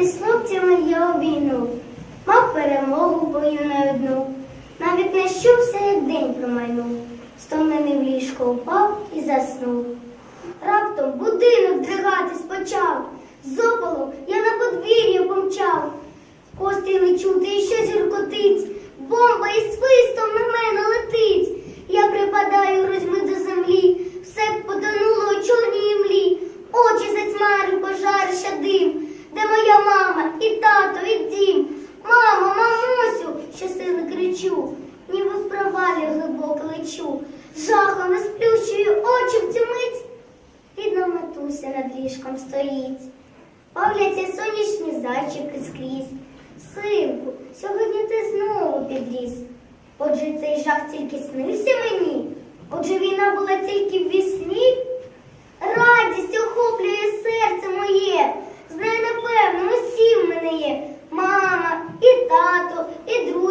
із хлопцями я обійну, мав перемогу бою не одну. Навіть не щувся, як день промайнув, стомлений в ліжко впав і заснув. Раптом будинок кричу, ніби в провалі глибоко лечу. Жахом розплющую очі в цю мить. Рідна матуся над ліжком стоїть. Павляться сонячні зайчики скрізь. Синку, сьогодні ти знову підріс. Отже, цей жах тільки снився мені. Отже, війна була тільки в вісні. Радість охоплює серце моє. Знаю, напевно, усі в мене є. Мама, і тато, і друг.